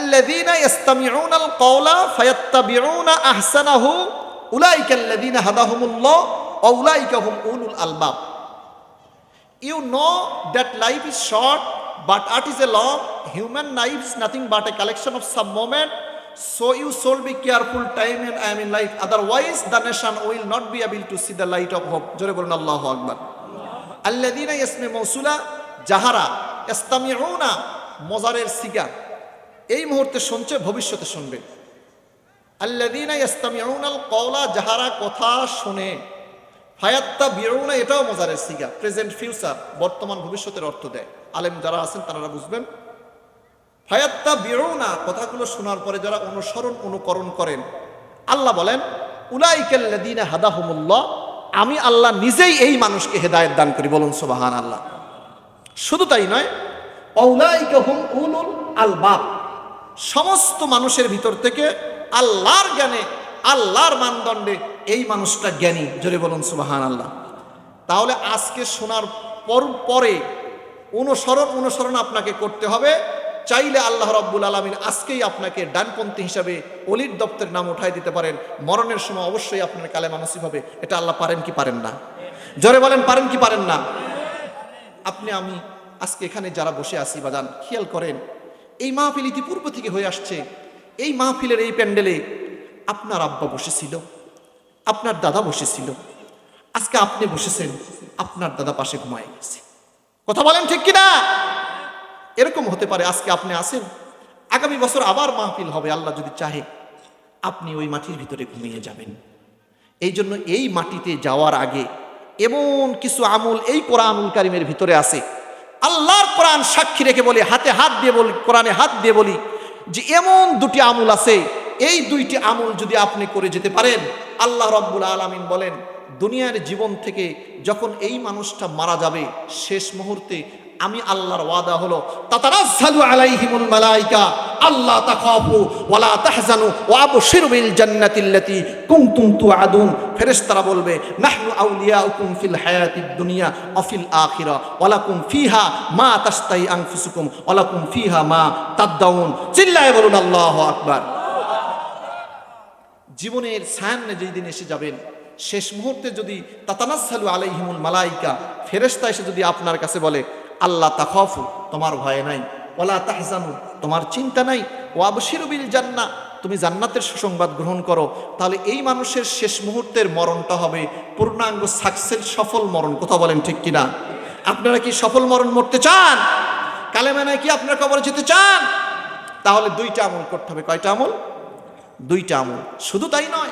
আল্লাযীনা ইস্তামিউনাল কওলা ফায়াত্তাবিউনা আহসানাহু উলাইকা আল্লাযীনা হাদাহুমুল্লাহ ওয়া উলাইকা হুম উলুল আলবাব You know that life is short, but art is a long. Human life is nothing but a collection of some moment. So you should be careful time and I am in life. Otherwise, the nation will not be able to see the light of hope. জোরে বলুন আল্লাহু আকবার আল্লাযীনা ইয়াসমি মৌসুলা যাহারা ইস্তামিউনা মজারের সিগা এই মুহূর্তে শুনছে, ভবিষ্যতে শুনবে। আল্লাযীনা ইস্তামিউনাল কওলা, যাহারা কথা শুনে হায়াত্তা বিরুনা এটাও মজারের সিগা, প্রেজেন্ট ফিউচার, বর্তমান ভবিষ্যতের অর্থ দেয়। আলেম যারা আছেন, তারা বুঝবেন। হায়াত্তা বিরুনা কথাগুলো শোনার পরে যারা অনুসরণ, অনুকরণ করেন, আল্লাহ বলেন উলাইকাল্লাদিনা হাদাহুমুল্লাহ, আমি আল্লাহ নিজেই এই মানুষকে হেদায়েত দান করি, বলুন সুবাহান আল্লাহ শুধু তাই নয় অউলাইকা হুম উলুল আলবাব। সমস্ত মানুষের ভিতর থেকে আল্লাহর জ্ঞানে, আল্লাহর মানদণ্ডে এই মানুষটা জ্ঞানী। জোরে বলুন সুবাহান আল্লাহ তাহলে আজকে শোনার পর, পরে অনুসরণ অনুসরণ আপনাকে করতে হবে। চাইলে আল্লাহ রব্বুল আলমিন আজকেই আপনাকে ডানপন্থী হিসাবে অলির দপ্তরের নাম উঠাই দিতে পারেন। মরণের সময় অবশ্যই আপনার কালে মানসিক হবে। এটা আল্লাহ পারেন কি পারেন না? জোরে বলেন, পারেন কি পারেন না? আপনি, আমি আজকে এখানে যারা বসে আছি বাজান খেয়াল করেন এই মাহফিল ইতিপূর্ব থেকে হয়ে আসছে। এই মাহফিলের এই প্যান্ডেলে আপনার আব্বা বসেছিল, আপনার দাদা বসেছিল। আজকে আপনি বসেছেন, আপনার দাদা পাশে ঘুমায় গেছে। কথা বলেন ঠিক কিনা? এরকম হতে পারে আজকে আপনি আসেন আগামী বছর আবার মাহফিল হবে, আল্লাহ যদি চাহে আপনি ওই মাটির ভিতরে ঘুমিয়ে যাবেন। এই জন্য এই মাটিতে যাওয়ার আগে এমন কিছু আমল এই কোরআনুল কারিমের ভিতরে আছে। আল্লাহর কোরআন সাক্ষী রেখে বলি, হাতে হাত দিয়ে বলি, কোরআনে হাত দিয়ে বলি যে এমন দুটি আমুল আছে, এই দুইটি আমুল যদি আপনি করে যেতে পারেন, আল্লাহ রব্বুল আলমিন বলেন, দুনিয়ার জীবন থেকে যখন এই মানুষটা মারা যাবে, শেষ মুহূর্তে আমি আল্লাহর ওয়াদা হলো, তাতারাজ্জালু আলাইহিমুল মালাইকা, আল্লাহ তাখাফু ওয়ালা তাহজানু, ওয়া আবশিরু বিল জান্নাতিল্লাতী কুনতুম তুআদুন। ফেরেশতারা বলবে, নাহনু আউলিয়াউকুম ফিল হায়াতিদ দুনিয়া ওয়া ফিল আখিরা, ওয়া লাকুম ফিহা মা তাশতাহি আনফুসুকুম, ওয়া লাকুম ফিহা মা তাদদাউন। চিল্লায়ে বলুন, আল্লাহু আকবার। জীবনের সায়ান্নে যেই দিন এসে যাবেন, শেষ মুহূর্তে যদি তাতানাসালু আলাইহিমুল মালাইকা, ফেরেশতা এসে যদি আপনার কাছে বলে আল্লাহ তাখাফু, তোমার ভয় নাই। ওলা তাহজানু, তোমার চিন্তা নাই। ও আবশিরুবিল জান্না তুমি জান্নাতের সুসংবাদ গ্রহণ করো। তাহলে এই মানুষের শেষ মুহূর্তের মরণটা হবে পূর্ণাঙ্গ সাকসেস সফল মরণ। কথা বলেন ঠিক কিনা? আপনারা কি সফল মরণ মরতে চান? কালেমানায় কি আপনার কবরে যেতে চান? তাহলে দুইটা আমল করতে হবে। কয়টা আমল? দুইটা আমল। শুধু তাই নয়,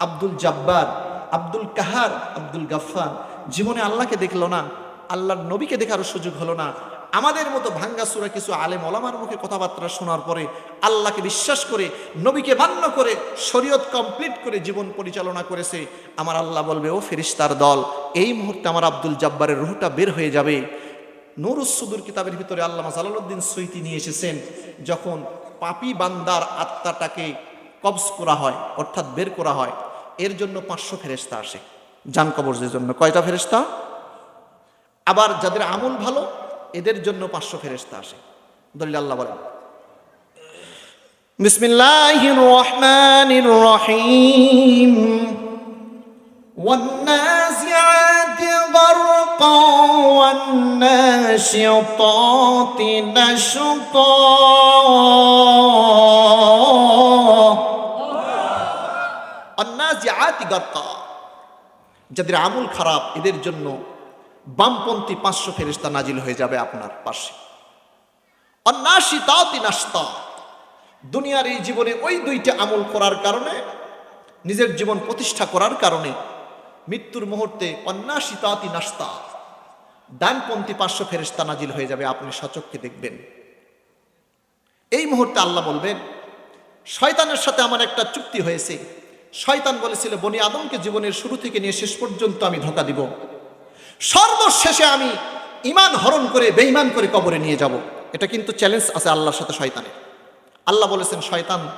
আব্দুল জাব্বার, আব্দুল কাহার, আব্দুল গাফফার। জীবনে আল্লাহকে দেখল না আল্লাহর নবীকে দেখার সুযোগ হলো না। আমাদের মতো ভাঙ্গা সুরা কিছু আলেম ওলামার মুখে কথাবার্তা শোনার পরে আল্লাহকে বিশ্বাস করে, নবীকে মান্য করে, শরীয়ত কমপ্লিট করে জীবন পরিচালনা করেছে। আমার আল্লাহ বলবে, ও ফেরিস্তার দল, এই মুহূর্তে আমার আব্দুল জাব্বারের রুহটা বের হয়ে যাবে। নুরুসুদুর কিতাবের ভিতরে আল্লামা জালালউদ্দিন সৈতি নিয়ে এসেছেন, যখন পাপি বান্দার আত্মাটাকে কবজ করা হয়, অর্থাৎ বের করা হয়, এর জন্য পাঁচশো ফেরেস্তা আসে। জান কবজের জন্য। কয়টা ফেরেস্তা আবার যাদের আমল ভালো এদের জন্য পাঁচশো ফেরেস্তা আসে দলিল আল্লাহ বলেন বিসমিল্লাহির রহমানির রহিম والنازعات غرقا والناشطات نشطا অন্নাজিআতি গাত্তা যাদের আমল খারাপ এদের জন্য বামপন্থী পাঁচশো ফেরিস্তা নাজিল হয়ে যাবে আপনার পাশে। অন্নাশিতাতি নাস্তা দুনিয়ার এই জীবনে ওই দুইটা আমল করার কারণে, নিজের জীবন প্রতিষ্ঠা করার কারণে মৃত্যুর মুহূর্তে অন্যাশিতাতি নাস্তা ডানপন্থী পাঁচশো ফেরিস্তা নাজিল হয়ে যাবে আপনি সচক্ষে দেখবেন। এই মুহূর্তে আল্লাহ বলবেন, শয়তানের সাথে আমার একটা চুক্তি হয়েছে। শয়তান বলেছিল, বনি আদমকে জীবনের শুরু থেকে নিয়ে শেষ পর্যন্ত আমি ধোকা দিব। সর্বশেষে আমি ইমান হরণ করে, বেঈমান করে কবরে নিয়ে যাব। এটা কিন্তু চ্যালেঞ্জ আছে আল্লাহর সাথে শয়তানের। আল্লাহ বলেছেন, শয়তান,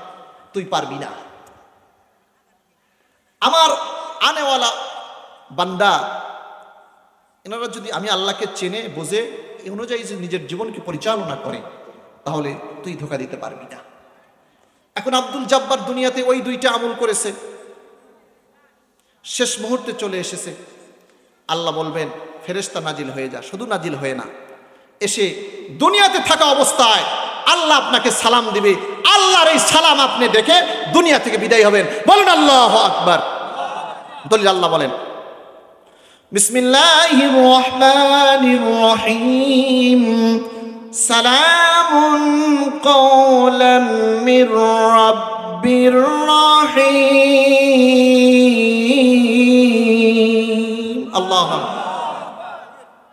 তুই পারবি না। আমার আনেওয়ালা বান্দা, এনারা যদি আমি আল্লাহকে চেনে, বোঝে, এই অনুযায়ী যে নিজের জীবনকে পরিচালনা করে, তাহলে তুই ধোকা দিতে পারবি না। এখন আব্দুল জাব্বার দুনিয়াতে ওই দুইটা আমল করেছে। শেষ মুহূর্তে চলে এসেছে। আল্লাহ বলবেন, ফেরেশতা নাজিল হয়ে যা, শুধু নাজিল হয়ে না। এসে দুনিয়াতে থাকা অবস্থায় আল্লাহ আপনাকে সালাম দিবে। আল্লাহর এই সালাম আপনি দেখে দুনিয়া থেকে বিদায় হবেন। বলেন, আল্লাহ আকবার। দলিল আল্লাহ বলেন বিসমিল্লাহির রহমানির রহিম। রাব্বির রহিম, আল্লাহ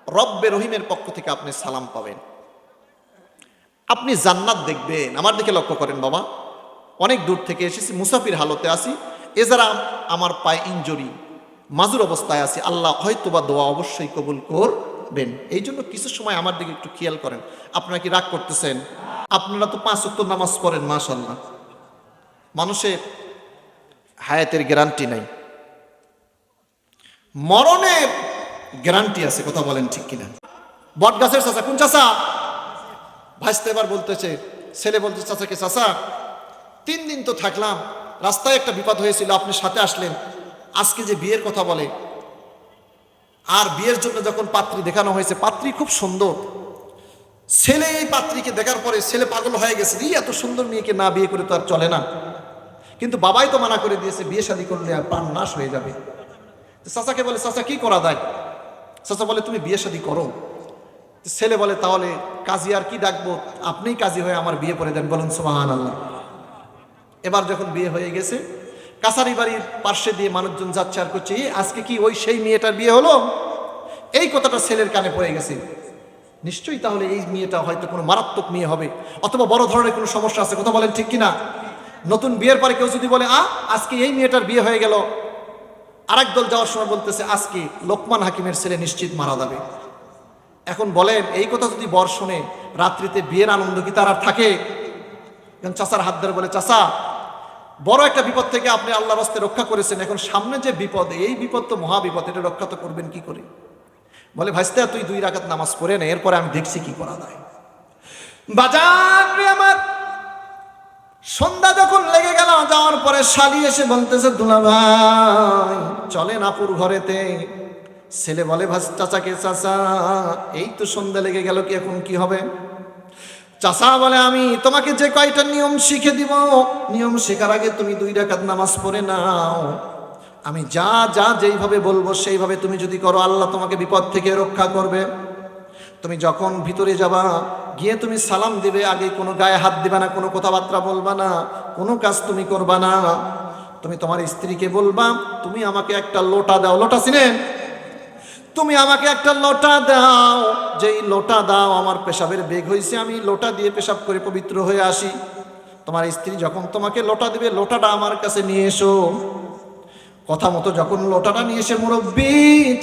রব্বে রহিমের পক্ষ থেকে আপনি সালাম পাবেন। আপনি জান্নাত দেখবেন। আমার দিকে লক্ষ্য করেন বাবা। অনেক দূর থেকে এসেছি, মুসাফির হালতে আসি এছাড়া আমার পায়ে ইঞ্জুরি মাজুর অবস্থায় আছি, আল্লাহ হয়তো বা দোয়া অবশ্যই কবুল করবেন। এই জন্য কিছু সময় আমার দিকে একটু খেয়াল করেন। আপনারা কি রাগ করতেছেন? আপনারা তো পাঁচ উত্তর নামাজ পড়েন মাশাল্লাহ মানুষের হায়াতের গ্যারান্টি নাই। মরণের গ্যারান্টি আছে, কথা বলেন ঠিক কিনা। বট গাছের চাচা, কোন চাচা? ভাসতে এবার বলতেছে, ছেলে বলতে চাচাকে চাচা, তিন দিন তো থাকলাম, রাস্তায় একটা বিপদ হয়েছিল, আপনি সাথে আসলেন, আজকে যে বিয়ের কথা বলে, আর বিয়ের জন্য যখন পাত্রী দেখানো হয়েছে, পাত্রী খুব সুন্দর। ছেলে এই পাত্রীকে দেখার পরে ছেলে পাগল হয়ে গেছে, এই এত সুন্দর মেয়েকে না বিয়ে করে তো আর চলে না। কিন্তু বাবাই তো মানা করে দিয়েছে, বিয়ে শাদী করলে আর প্রাণ নাশ হয়ে যাবে। চাচাকে বলে চাচা কি করা যায় চাচা বলে, তুমি বিয়ে শাদী করো। ছেলে বলে, তাহলে কাজী আর কি ডাকবো? আপনিই কাজী হয়ে আমার বিয়ে করে দেন। বলুন সোহান আল্লাহ এবার যখন বিয়ে হয়ে গেছে, কাছারি বাড়ির পার্শ্বে দিয়ে মানুষজন যাচ্ছে আর করছে আজকে কি ওই সেই মেয়েটার বিয়ে হলো? এই কথাটা ছেলের কানে পড়ে গেছে। নিশ্চয়ই তাহলে এই মেয়েটা হয়তো কোনো মারাত্মক মেয়ে হবে, অথবা বড় ধরনের কোনো সমস্যা আছে, কথা বলেন ঠিক কিনা? নতুন বিয়ের পরে কেউ যদি বলে, আ, আজকে এই মেয়েটার বিয়ে হয়ে গেল। আরেক দল যাওয়ার সময় বলতেছে, আজকে লোকমান হাকিমের ছেলে নিশ্চিত মারা যাবে। এখন বলেন, এই কথা যদি বর শোনে, রাত্রিতে বিয়ের আনন্দ কি তার আর থাকে? চাচার হাত ধরে বলে, চাচা, বড় একটা বিপদ থেকে আপনি আল্লাহ রাস্তে রক্ষা করেছেন। এখন সামনে যে বিপদ, এই বিপদ তো মহা বিপদ এটা রক্ষা তো করবেন কি করে? বলে ভাইস্তা তুই দুই রাকাত নামাজ পড়ে নে, এরপরে আমি দেখছি কি করা যায়। বাজার আমার, সন্ধ্যা যখন যাওয়ার পরে শালি এসে বলতেছে, দুলা ভাই, চলেন আপুর ঘরেতে। ছেলে বলে, ভাস, চাচাকে, চাচা, এই তো সন্ধ্যা লেগে গেল কি এখন কি হবে? চাচা বলে, আমি তোমাকে যে কয়টা নিয়ম শিখে দিব, নিয়ম শেখার আগে তুমি দুই রাকাত নামাজ পড়ে নাও। আমি যা যা যেইভাবে বলব সেইভাবে তুমি যদি করো, আল্লাহ তোমাকে বিপদ থেকে রক্ষা করবে। তুমি যখন ভিতরে যাবা, গিয়ে তুমি সালাম দিবে, আগে কোনো গায়ে হাত দিবে না, কোনো কথাবার্তা বলবা না, কোনো কাজ তুমি করবা না। তুমি তোমার স্ত্রীকে বলবা, তুমি আমাকে একটা লোটা দাও। লোটা চিনেন তুমি আমাকে একটা লোটা দাও। যেই লোটা দাও, আমার পেশাবের বেগ হয়েছে আমি লোটা দিয়ে পেশাব করে পবিত্র হয়ে আসি। তোমার স্ত্রী যখন তোমাকে লোটা দিবে, লোটাটা আমার কাছে নিয়ে এসো। কথা মতো যখন লোটাটা নিয়ে এসে মুরব্বী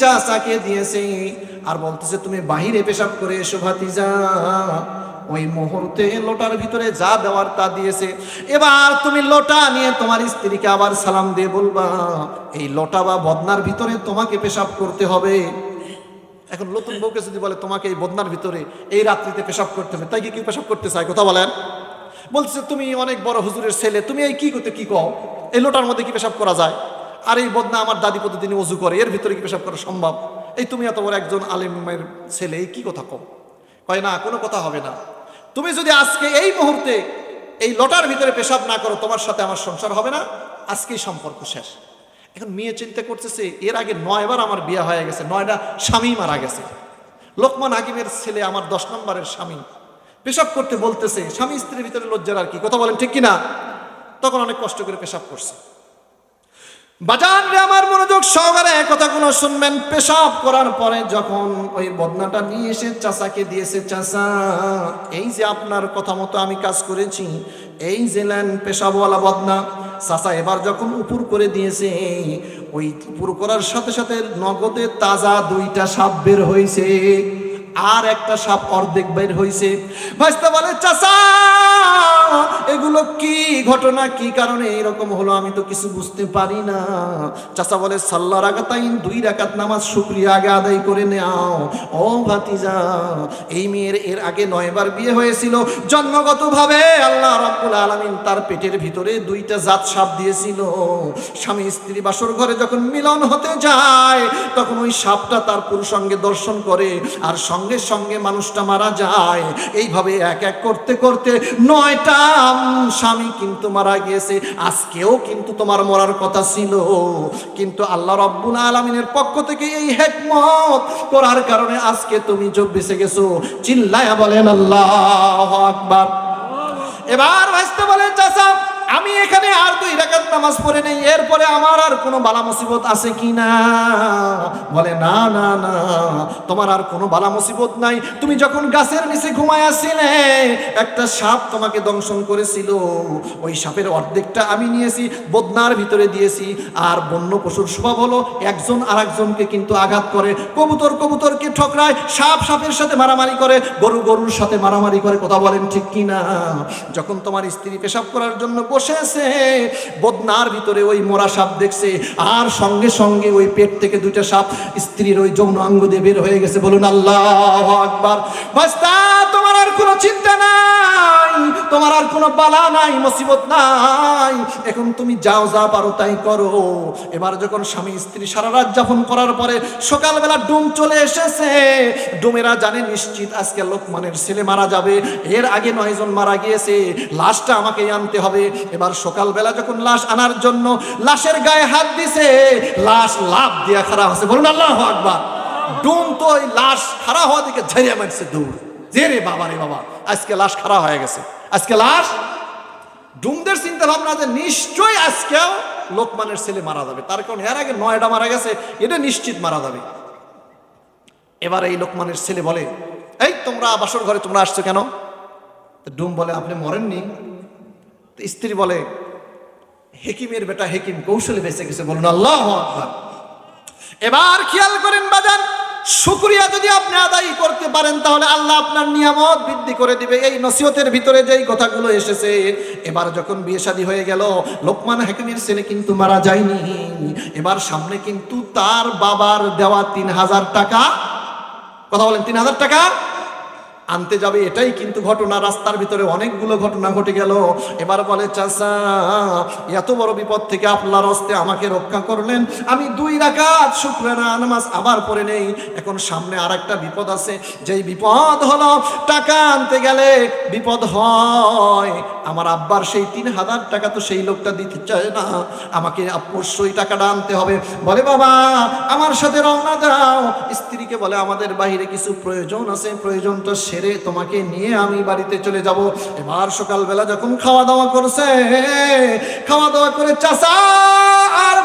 চাচাকে দিয়েছে আর বলতেছে, তুমি বাহিরে পেশাব করে এসো, ভাতিজা। ওই মুহূর্তে লোটার ভিতরে যা দেওয়ার তা দিয়েছে। এবার তুমি লোটা নিয়ে তোমার স্ত্রীকে আবার সালাম দিয়ে বলবা, এই লোটা বা বদনার ভিতরে তোমাকে পেশাব করতে হবে। এখন নতুন বউকে যদি বলে, তোমাকে এই বদনার ভিতরে এই রাত্রিতে পেশাব করতে হবে, তাই কি পেশাব করতে চায়? কথা বলেন। বলছে তুমি অনেক বড় হুজুরের ছেলে, তুমি এই কি করতে, কি কও? এই লোটার মধ্যে কি পেশাব করা যায়? আর এই বদনা আমার দাদি প্রতিদিন অজু করে, এর ভিতরে কি পেশাব করা সম্ভব? এই তুমি এত বড় একজন আলিমের ছেলে কি কথা কও? কয়, না, কোনো কথা হবে না। তুমি যদি আজকে এই মুহূর্তে এই লটার ভিতরে পেশাব না করো, তোমার সাথে আমার সংসার হবে না। আজকেই সম্পর্ক শেষ। এখন মেয়ে চিন্তা করতেছে, এর আগে নয়বার আমার বিয়ে হয়ে গেছে নয়টা স্বামী মারা গেছে। লোকমান হাকিমের ছেলে আমার দশ নম্বরের স্বামী। পেশাব করতে বলতেছে, স্বামী স্ত্রীর ভিতরে লজ্জার আর কি, কথা বলেন ঠিক কিনা? তখন অনেক কষ্ট করে পেশাব করছে। বাজান রে, আমার মনোযোগ সহকারে কথাগুলো শুনবেন। পেশাব করার পরে যখন ওই বদনাটা নিয়ে এসে চাচাকে দিয়েছে, চাচা, এই যে আপনার কথা মতো আমি কাজ করেছি, এই যে নেন পেশাবওয়ালা বদনা। চাচা এবার যখন উপর করে দিয়েছে, ওই উপর করার সাথে সাথে নগদে তাজা দুইটা সাপ বের হয়েছে। আর একটা সাপ অর্ধেক বের হয়েছে ভাইস্তা বলে, চাচা, এগুলো কি ঘটনা? কি কারণে এরকম হলো? আমি তো কিছু বুঝতে পারি না। চাচা বলে, সাল্লা রাকাতাইন, দুই রাকাত নামাজ শুক্রিয়া আগে আদায় করে নেও। ও ভাতিজা, এই মেয়ের এর আগে নয়বার বিয়ে হয়েছিল। জন্মগতভাবে আল্লাহ রাব্বুল আলামিন তার পেটের ভিতরে দুইটা জাত সাপ দিয়েছিল। স্বামী স্ত্রী বাসর ঘরে যখন মিলন হতে যায়, তখন ওই সাপটা তার পুরুষঙ্গে দর্শন করে আর সঙ্গে সঙ্গে মানুষটা মারা যায়। এইভাবে এক এক করতে করতে নয়টা স্বামী কিন্তু মারা গিয়েছে। আজকেও কিন্তু তোমার মরার কথা ছিল। কিন্তু আল্লাহ রব্বুল আলমিনের পক্ষ থেকে এই হেকমত করার কারণে আজকে তুমি যোগ বেঁচে গেছো। চিল্লায়া বলেন, আল্লাহ আকবার। এবার ভাসতে বলেন চাচা, আমি এখানে আর দুই রাকাত নামাজ পড়ে নেই। এরপরে আমার আর কোনো বালা মুসিবত আছে কি না? বলে, না না না, তোমার আর কোনো বালা মুসিবত নাই। তুমি যখন গাছের নিচে ঘুমায় আসছিলে একটা সাপ তোমাকে দংশন করেছিল। ওই সাপের অর্ধেকটা আমি নিয়েছি, বদনার ভিতরে দিয়েছি। আর বন্য পশুর স্বভাব হলো, একজন আর একজনকে কিন্তু আঘাত করে। কবুতর কবুতরকে ঠকরায়, সাপ সাপের সাথে মারামারি করে, গরু গরুর সাথে মারামারি করে, কথা বলেন ঠিক কি না? যখন তোমার স্ত্রী পেশাব করার জন্য বসেছে, বদনার ভিতরে ওই মোরা সাপ দেখছে। আর সঙ্গে সঙ্গে ওই পেট থেকে দুইটা সাপ স্ত্রীর ওই যৌন অঙ্গ দিয়ে বের হয়ে গেছে। বলুন, আল্লাহ আকবার। বাস্তা, তোমার আর কোনো চিন্তা নাই, তোমার আর কোনো বালা নাই, মুসিবত নাই। এখন তুমি যাও, যা পারো তাই করো। এবার যখন স্বামী স্ত্রী সারা রাত যাপন করার পরে সকালবেলা ডুম চলে এসেছে, ডুমেরা জানে নিশ্চিত আজকে লোকমানের ছেলে মারা যাবে। এর আগে নয়জন মারা গিয়েছে, লাশটা আমাকে আনতে হবে। এবার সকালবেলা যখন লাশ আনার জন্য লাশের গায়ে হাত দিছে, লাশ লাভ দিয়া খারাপ হচ্ছে বলুন, আল্লাহ আকবার। ডুম তো ওই লাশ খারাপ হওয়া দিকে ঝেড়ে মারছে দৌড় যে রে বাবা রে বাবা, আজকে লাশ খারাপ হয়ে গেছে। আজকে লাশ? ডুমদের চিন্তা ভাবনা যে নিশ্চয়ই আজকেও লোকমানের ছেলে মারা যাবে। তার কারণ এর আগে নয়টা মারা গেছে, এটা নিশ্চিত মারা যাবে। এবার এই লোকমানের ছেলে বলে, এই তোমরা বাসর ঘরে তোমরা আসছো কেন? ডুম বলে, আপনি মরেননি? স্ত্রী বলে, হেকিমের বেটা হেকিম কৌশলে বেঁচে গেছে। বলুন, আল্লাহ এবার খেয়াল করেন বাজান শুক্রিয়া যদি আপনি আদায় করতে পারেন, তাহলে আল্লাহ আপনার নিয়ামত বৃদ্ধি করে দিবে। এই নসিহতের ভিতরে যেই কথাগুলো এসেছে, এবার যখন বিয়ে শাদী হয়ে গেল, লোকমান হাকিমের ছেলে কিন্তু মারা যায়নি। এবার সামনে কিন্তু তার বাবার দেওয়া তিন হাজার টাকা, কথা বলেন, তিন হাজার টাকা? আনতে যাবে, এটাই কিন্তু ঘটনা। রাস্তার ভিতরে অনেকগুলো ঘটনা ঘটে গেল। এবার বলে চাষা এত বড় বিপদ থেকে আপনার হস্তে আমাকে রক্ষা করলেন। আমি দুই রাকাত শুক্রানা নামাজ আবার পরে নেই। এখন সামনে আর একটা বিপদ আছে। যেই বিপদ হলো, টাকা আনতে গেলে বিপদ হয়। আমার আব্বার সেই তিন হাজার টাকা তো সেই লোকটা দিতে চায় না। আমাকে অবশ্যই টাকাটা আনতে হবে। বলে, বাবা, আমার সাথে রওনা দাও। স্ত্রীকে বলে, আমাদের বাহিরে কিছু প্রয়োজন আছে। প্রয়োজনটা সেরে তোমাকে নিয়ে আমি বাড়িতে চলে যাব। এবার সকালবেলা যখন খাওয়া দাওয়া করছে, খাওয়া দাওয়া করে চাষা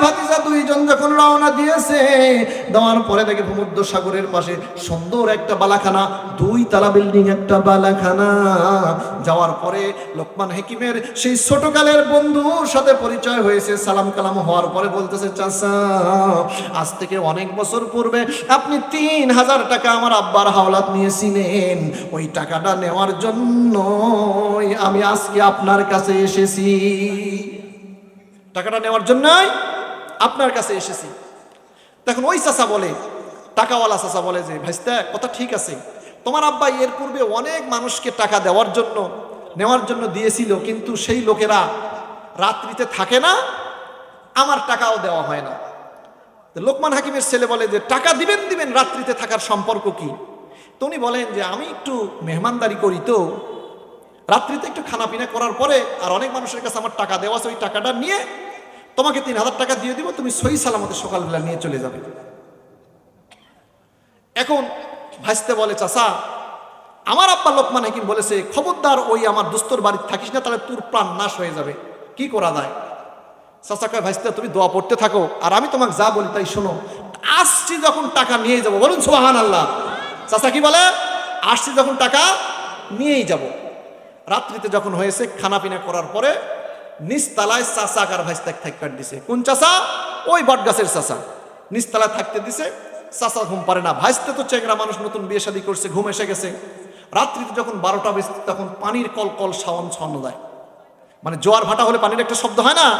ভাতিজা দুইজন যখন রওনা দিয়েছে, দেওয়ার পরে দেখে ভূমধ্য সাগরের পাশে সুন্দর একটা বালাখানা, দুই তালা বিল্ডিং, একটা বালাখানা। যাওয়ার পরে লোকমান হেকিমের সেই ছোটকালের বন্ধুর সাথে পরিচয় হয়েছে, সালাম কালাম হওয়ার পরে বলতেছে, চাচা, আজ থেকে অনেক বছর পূর্বে আপনি তিন হাজার টাকা আমার আব্বার হাওলাত নিয়েছিলেন। ওই টাকাটা নেওয়ার জন্য আমি আজকে আপনার কাছে এসেছি। টাকাটা নেওয়ার জন্যই আপনার কাছে এসেছি। তখন ওই চাচা বলে, টাকাওয়ালা চাচা বলে যে ভাইস্তা কথা ঠিক আছে। তোমার আব্বা এর পূর্বে অনেক মানুষকে টাকা দেওয়ার জন্য, নেওয়ার জন্য দিয়েছিল, কিন্তু সেই লোকেরা রাত্রিতে থাকে না, আমার টাকাও দেওয়া হয় না। লোকমান হাকিমের ছেলে বলে যে, টাকা দিবেন দিবেন, রাত্রিতে থাকার সম্পর্ক কি? তো উনি বলেন যে, আমি একটু মেহমানদারি করি তো। রাত্রিতে একটু খানাপিনা করার পরে, আর অনেক মানুষের কাছে আমার টাকা দেওয়া আছে, ওই টাকাটা নিয়ে তোমাকে তিন হাজার টাকা দিয়ে দিব, তুমি সই সালামতে সকালবেলা নিয়ে চলে যাবে। এখন ভাসতে বলে চাষা আমার আব্বা লোকমান হাকিম বলেছে, খবরদার ওই আমার দুস্তর বাড়িতে থাকিস না, তাহলে তোর প্রাণ নাশ হয়ে যাবে। কি করা যায়? চাচা কয়, ভাইস্তে, তুমি দোয়া পড়তে থাকো, আর আমি তোমাকে যা বলি তাই শোনো। আসছি যখন টাকা নিয়ে যাব। বলুন সোহান আল্লাহ চাচা কি বলে? আসছি যখন টাকা নিয়েই যাব। রাত্রিতে যখন হয়েছে খানা পিনা করার পরে নিচতলায় চাচা কার ভাইস্তাক থাকতে দিছে। কোন চাচা? ওই বট গাছের চাচা। নিচতলায় থাকতে দিছে, চাচা ঘুম পারে না। ভাইস্তে তো চেংরা মানুষ নতুন বিয়ে শাদী করছে, ঘুম এসে গেছে। রাত্রিতে যখন বারোটা বেজতে তখন পানির কল কল সাওয়ান ছন্ন দেয়। মানে জোয়ার ভাটা হলে পানির একটা শব্দ হয় না?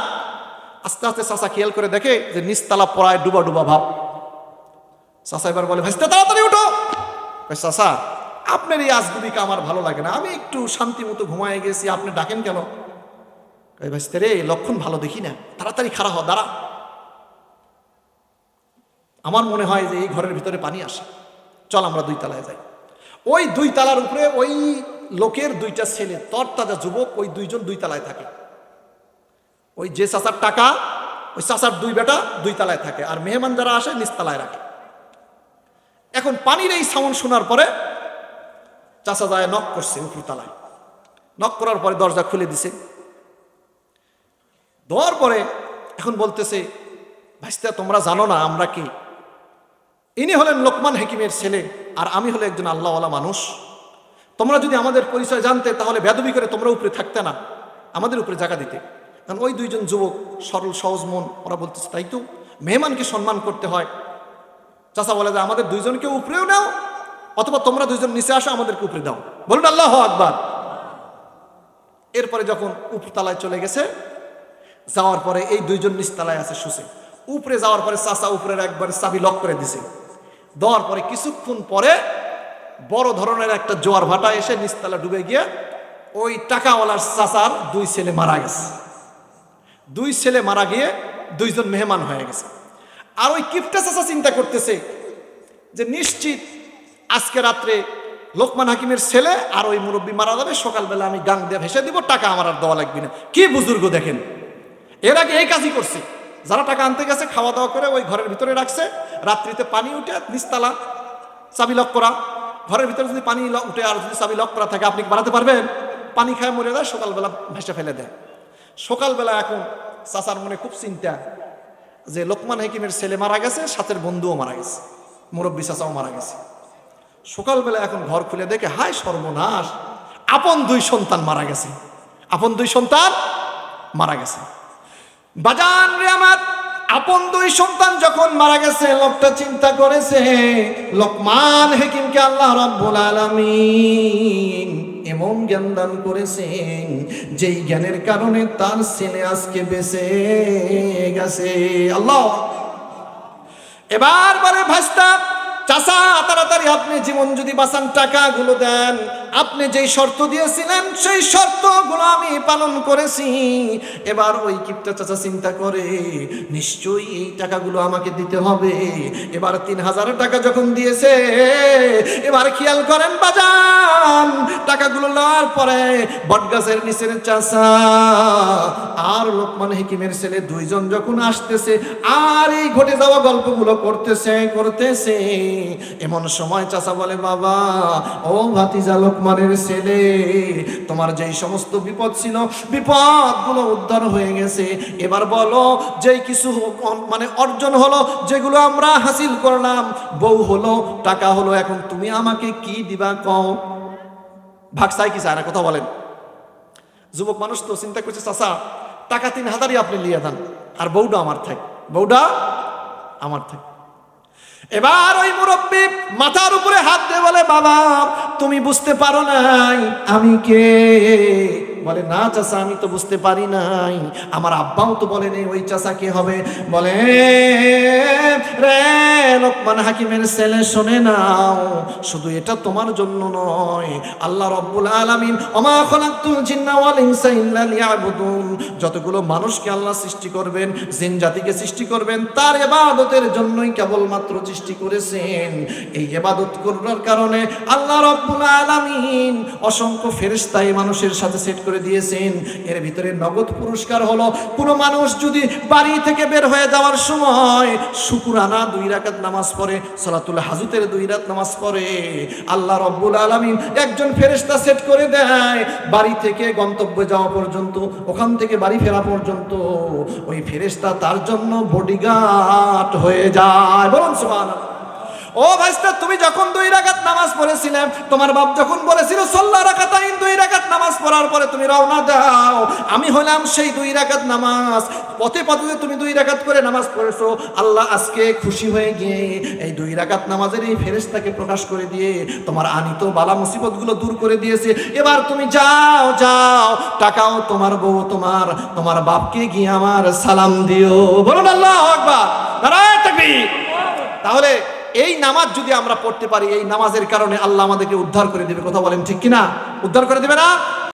আস্তে আস্তে চাষা খেয়াল করে দেখে যে নিচতলা পড়ায় ডুবা ডুবা ভাব। চাষা এবার বলে, ভাইস্তে, তাড়াতাড়ি উঠো। চাষা আপনার এই আজগুবিকে আমার ভালো লাগে না। আমি একটু শান্তি মতো ঘুমায় গেছি। আপনি ডাকেন কেন? রে লক্ষণ ভালো দেখি না। তাড়াতাড়ি খারাপ হ দাঁড়া। আমার মনে হয় যে এই ঘরের ভিতরে পানি আসে। চল আমরা দুই তালায় যাই। ওই দুই তালার উপরে ওই লোকের দুইটা ছেলে, তরতাজা যুবক, ওই দুইজন দুই তালায় থাকে। ওই যে চাচার টাকা, ওই চাচার দুই বেটা দুই তালায় থাকে আর মেহমান যারা আসে নিচতলায় রাখে। এখন পানির এই সাউন্ড শোনার পরে চাচা যায় নক করছে উপর তালায়। নক করার পরে দরজা খুলে দিছে। দেওয়ার পরে এখন বলতেছে, ভাইস্তা, তোমরা জানো না আমরা কি? ইনি হলেন লোকমান হেকিমের ছেলে আর আমি হলে একজন আল্লাহওয়ালা মানুষ। তোমরা যদি আমাদের পরিচয় জানতে, তাহলে বেদবি করে তোমরা উপরে থাকতে না, আমাদের উপরে জায়গা দিতে। কারণ ওই দুইজন যুবক, সরল, সহজ মন, ওরা বলতেছে, তাই তো, মেহমানকে সম্মান করতে হয়। চাচা বলে যে, আমাদের দুইজনকে উপরেও নাও, অথবা তোমরা দুইজন নিচে আসো, আমাদেরকে উপরে দাও। বলুন, আল্লাহ আকবার। এরপরে যখন উপরতলায় চলে গেছে যাওয়ার পরে এই দুইজন নিচতলায় আছে শুষে উপরে যাওয়ার পরে চাচা উপরের একবার চাবি লক করে দিছে। দেওয়ার পরে কিছুক্ষণ পরে বড় ধরনের একটা জোয়ার ভাটা এসে নিচতলা ডুবে গিয়ে ওই টাকাওয়ালার চাচার দুই ছেলে মারা গেছে। দুই ছেলে মারা গিয়ে দুইজন মেহমান হয়ে গেছে। আর ওই কিপটা চাচা চিন্তা করতেছে যে নিশ্চিত আজকে রাত্রে লোকমান হাকিমের ছেলে আর ওই মুরব্বী মারা যাবে, সকালবেলা আমি গাং দিয়ে ভেসে দিব, টাকা আমার আর দেওয়া লাগবে না। কি বুজুর্গ দেখেন? এর আগে এই কাজই করছে। যারা টাকা আনতে গেছে খাওয়া দাওয়া করে ওই ঘরের ভিতরে রাখছে, রাত্রিতে পানি উঠে নিস্তালা চাবি লক করা। ঘরের ভিতরে যদি পানি উঠে আর যদি চাবি লক করা থাকে, আপনি কি বানাতে পারবেন? পানি খায় মরে দেয় সকালবেলা ভেসে ফেলে দেয়। সকালবেলা এখন চাচার মনে খুব চিন্তা যে লোকমান হাকিমের ছেলে মারা গেছে, সাথের বন্ধুও মারা গেছে, মুরব্বী চাচাও মারা গেছে। সকালবেলা এখন ঘর খুলে দেখে, হায় সর্বনাশ, আপন দুই সন্তান মারা গেছে। আপন দুই সন্তান মারা গেছে। বাজান রে আমার, আপন দুই সন্তান যখন মারা গেছে, লোকটা চিন্তা করেছে, লোকমান হেকিমকে আল্লাহ রাব্বুল আলামিন এমন জ্ঞান দান করেছেন যেই জ্ঞানের কারণে তার ছেলে আজকে বেঁচে গেছে। আল্লাহ! এবার বলে ভাস্তা চাচা, তাড়াতাড়ি আপনি জীবন যদি বাঁচান, টাকাগুলো দেন। আপনি যেই শর্ত দিয়েছিলেন, সেই শর্তগুলো আমি পালন করেছি। এবার ওই কিপটা চাচা চিন্তা করে, নিশ্চয়ই এই টাকাগুলো আমাকে দিতে হবে। এবার তিন হাজার টাকা যখন দিয়েছে, এবার খেয়াল করেন বাজান, টাকাগুলো নেওয়ার পরে বটগাছের নিচের চাচা আর লোকমান হেকিমের ছেলে দুইজন যখন আসতেছে, আর এই ঘটে যাওয়া গল্পগুলো করতেছে করতেছে। এমন সময় চাচা বলে, বাবা, ও ভাতিজা লোকমানের ছেলে, তোমার যেই সমস্ত বিপদ ছিল, বিপদগুলো উদ্ধার হয়ে গেছে। এবার বলো, যেই কিছু মানে অর্জন হলো, যেগুলো আমরা হাসিল করলাম, বউ হলো, টাকা হলো, এখন তুমি আমাকে কি দিবা কও? ভাগ চাই কি চায় কথা বলেন। যুবক মানুষ তো চিন্তা করছে, চাচা, টাকা তিন হাজারই আপনি লিয়ে দেন, আর বউটা আমার থাক, বউটা আমার থাক। এবার ওই মুরব্বী মাথার উপরে হাত দিয়ে বলে, বাবা, তুমি বুঝতে পারো নাই, আমি কে? বলে, না চাচা, আমি তো বুঝতে পারি নাই। আমার আব্বাও তো বলেনি ওই চাচা কে হবে? বলে, রে, লোকমান হাকিমের ছেলে, শোনে নাও, শুধু এটা তোমার জন্য নয়। আল্লাহ রব্বুল আলামিন, ওমা খলাকতুল জিন্না ওয়াল ইনসা ইল্লা লিয়াবুদুন। যতগুলো মানুষকে আল্লাহ সৃষ্টি করবেন, জিন জাতিকে সৃষ্টি করবেন, তার ইবাদতের জন্যই কেবলমাত্র সৃষ্টি করেছেন। এই ইবাদত করার কারণে আল্লাহ রব্বুল আলামিন অসংখ্য ফেরেশতা এই মানুষের সাথে সেট করে দিয়েছেন। এর ভিতরে নগদ পুরস্কার হলো, কোনো মানুষ যদি বাড়ি থেকে বের হয়ে যাওয়ার সময় শুকুরানা দুই রাকাত নামাজ পড়ে, সালাতুল হাজুতের দুই রাত নামাজ পড়ে, আল্লাহ রব্বুল আলামিন একজন ফেরেশতা সেট করে দেয়, বাড়ি থেকে গন্তব্যে যাওয়া পর্যন্ত, ওখান থেকে বাড়ি ফেরা পর্যন্ত, ওই ফেরেশতা তার জন্য বডিগার্ড হয়ে যায়। বলুন সুবহানাল্লাহ। ও ভাইস্তা তুমি যখন দুই রাকাত নামাজ পড়েছিলে, তোমার বাপ যখন বলেছিল, সল্লা রাকাতাইন দুই রাকাত নামাজ পড়ার পরে তুমি রওনা দাও। আমি হলাম সেই দুই রাকাত নামাজ। পথে পথে তুমি দুই রাকাত করে নামাজ পড়েছো। আল্লাহ আজকে খুশি হয়ে গিয়ে এই দুই রাকাত নামাজের এই ফেরেশতাকে প্রকাশ করে দিয়ে তোমার আনিত বালা মুসিবতগুলো দূর করে দিয়েছে। এবার তুমি যাও যাও, টাকাও তোমার বউ, তোমার তোমার বাপকে গিয়ে আমার সালাম দিও। বলুন আল্লাহ আকবার। নারায়ণ তাহলে এই নামাজ যদি আমরা পড়তে পারি, এই নামাজের কারণে আল্লাহ আমাদেরকে উদ্ধার করে দেবে, কথা বলেন ঠিক কিনা? উদ্ধার করে দেবে না?